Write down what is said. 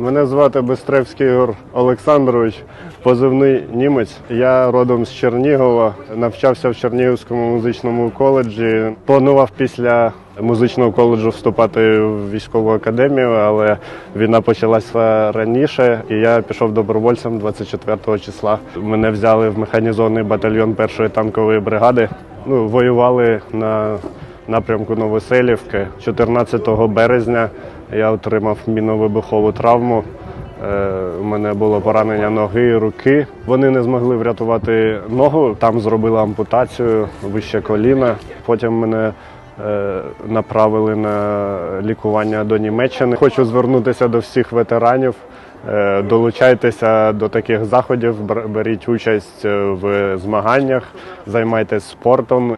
Мене звати Бестревський Ігор Олександрович, позивний німець. Я родом з Чернігова, навчався в Чернігівському музичному коледжі. Планував після музичного коледжу вступати в військову академію, але війна почалася раніше, і я пішов добровольцем 24 числа. Мене взяли в механізований батальйон першої танкової бригади. Ну, воювали на напрямку Новоселівки. 14 березня я отримав міновибухову травму. Е, У мене було поранення ноги руки. Вони не змогли врятувати ногу. Там зробили ампутацію вище коліна. Потім мене е, направили на лікування до Німеччини. Хочу звернутися до всіх ветеранів. Е, Долучайтеся до таких заходів, беріть участь в змаганнях, займайтесь спортом.